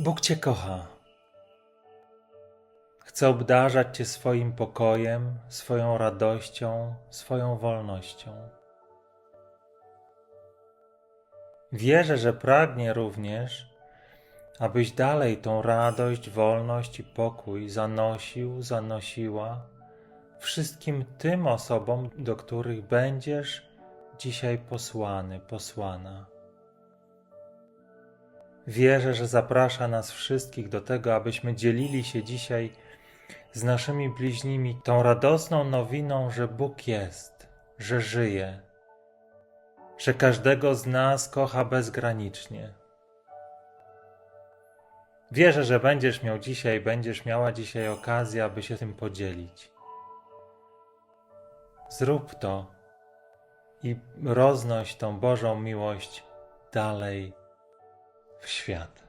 Bóg Cię kocha. Chce obdarzać Cię swoim pokojem, swoją radością, swoją wolnością. Wierzę, że pragnie również, abyś dalej tą radość, wolność i pokój zanosił, zanosiła wszystkim tym osobom, do których będziesz dzisiaj posłany, posłana. Wierzę, że zaprasza nas wszystkich do tego, abyśmy dzielili się dzisiaj z naszymi bliźnimi tą radosną nowiną, że Bóg jest, że żyje, że każdego z nas kocha bezgranicznie. Wierzę, że będziesz miał dzisiaj, będziesz miała dzisiaj okazję, aby się tym podzielić. Zrób to i roznoś tą Bożą miłość dalej świat.